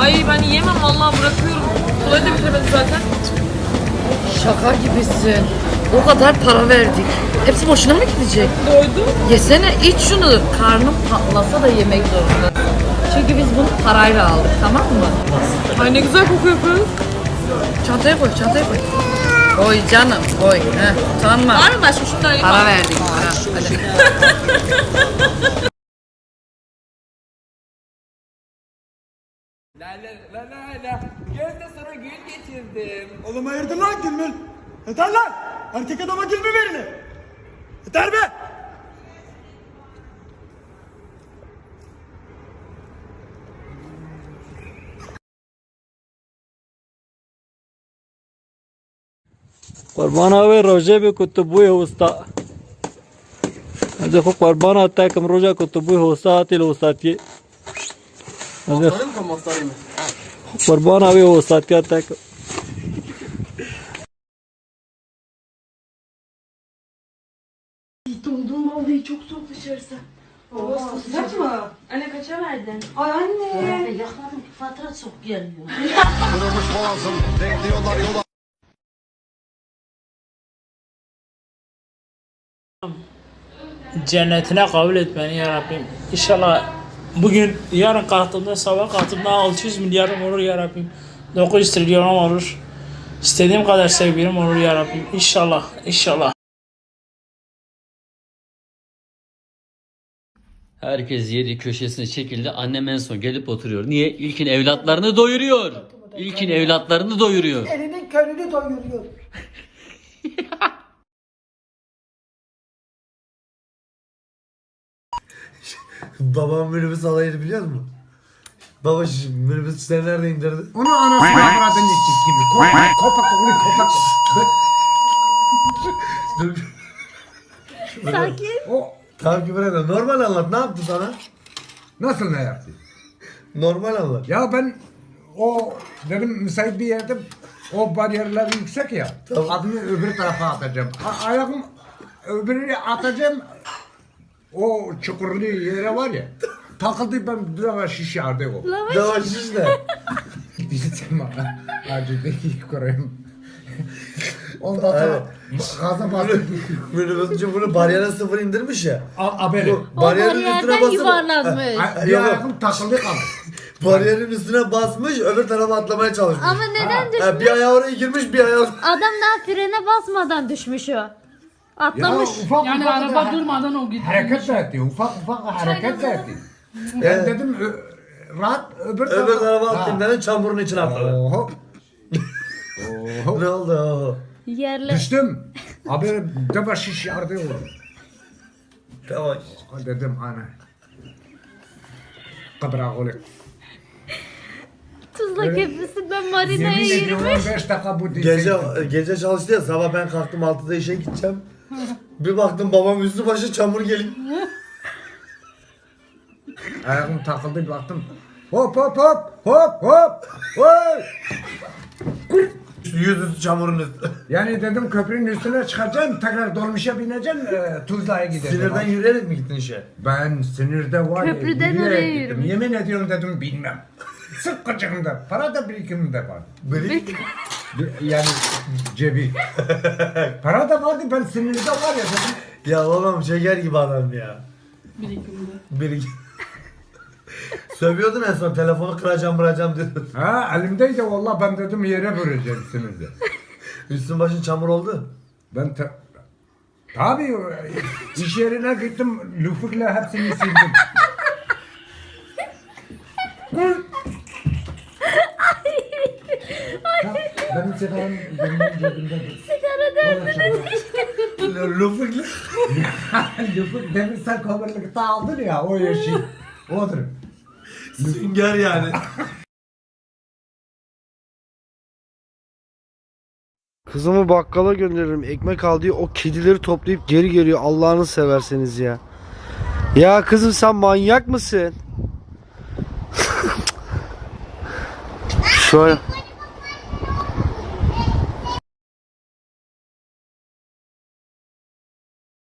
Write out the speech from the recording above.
Ay ben yiyemem vallahi bırakıyorum. Kolayı da bitiremedi zaten. Şaka gibisin. O kadar para verdik. Hepsi boşuna mı gidecek? Doydum. Yesene iç şunu. Karnım patlasa da yemek zorunda. Çünkü biz bunu parayla aldık tamam mı? Ay ne güzel kokuyor kız. Çantaya koy çantaya koy. Koy canım koy. Heh, utanma. Var mı başka şundan? Para verdik para. Hadi. La la la la la. Gözde sana gül getirdim. Oğlum hayırdır lan gülmün? Yeter lan! Erkek adama gül mü verilir? Yeter be! قربان اوی روزه به کتبوی وستا از خو قربان آتا کم روزه کتبوی وستا تیل وستاتی از قربان اوی وستاتی آتا کم Anne kaça verdin? Yakaladım fatura çok geliyor. cennetine kabul et beni ya Rabbim. İnşallah bugün yarın kalktığımda sabah kalktığımda 600 milyarım olur ya Rabbim. 900 trilyonum olur. İstediğim kadar sevgilim olur ya Rabbim. İnşallah, inşallah. Herkes yeri köşesine çekildi. Annem en son gelip oturuyor. Niye? İlkin evlatlarını doyuruyor. İlkin evlatlarını doyuruyor. Elinin körünü doyuruyor. Babam minibüs alayını biliyor musun? Baba şu minibüs sen nerede indirdi? Onu anasını avradını gibi. Kopak kopak kopak. Dur. Sakin. O Tamam küfür etme. Normal anlat. Ne yaptı sana? nasıl ne yaptı? Normal anlat. Ya ben o dedim müsait bir yerde o bariyerler yüksek ya. Tamam. Adımı öbür tarafa atacağım. A- ayağım öbürünü atacağım. O çukurlu yere var ya. Takıldı ben bir defa şiş yardı o. Yavaş işte. Diyeceğim bana. Acı değil kurayım. Ondan sonra gaza bastım. Minibüsçü bunu bariyere sıfır indirmiş ya. A- Haberi. Bu bariyerin üstüne basıp... yuvarlanmış. Ha, Bir ayağım takıldı kaldı. Bariyerin üstüne basmış öbür tarafa atlamaya çalışmış. Ama neden Ha, düşmüş? bir ayağı oraya girmiş bir ayağı... Adam daha frene basmadan düşmüş o. Ya Atlamış. ufak Yani ufak araba da- durmadan o gidiyor. Hareket de etti. Ufak ufak hareket de etti. Ben Evet. dedim ö- rahat öbür Öbür tarafa Ha. attım dedim çamurun içine atladı. Oho. Oho. Ne oldu? Oho. Yerle. Düştüm. Abi de şiş yardı oldu. Tamam. Dedim ana. Kabra oğlum. Tuzla köprüsünden marinaya Yemin ediyorum yürümüş. 15 dakika bu Gece gece çalıştı ya sabah ben kalktım 6'da işe gideceğim. Bir baktım babam üstü başı çamur geliyor. Ayağım takıldı bir baktım. Hop hop hop hop hop. Oy. Yüzüstü çamurun üstü. Yani dedim köprünün üstüne çıkacağım tekrar dolmuşa bineceğim e, Tuzla'ya gideceğim. Sinirden yürüyerek mi gittin işe? Ben sinirde var ya, Köprüden yürüyerek oraya gittim. yürümüş. Yemin ediyorum dedim bilmem. Sık kıcığımda. Para da birikimimde var. Böyle Yani cebi. Para da vardı ben sinirde var ya dedim. Ya babam şeker gibi adam ya. Birikimde. Birik. Sövüyordun en son telefonu kıracağım kıracağım diyordun. Ha elimdeydi valla ben dedim yere vuracağım sinirde. Üstün başın çamur oldu. Ben ta Tabii iş yerine gittim lufukla hepsini sildim. Benim sigaram benim cebimde. Sigara Lufukla. Lufuk demirsel coverlıkta aldın ya o yeşil. Odur. Sünger yani. Kızımı bakkala gönderirim. Ekmek al diye o kedileri toplayıp geri geliyor. Allah'ını severseniz ya. Ya kızım sen manyak mısın? Şöyle.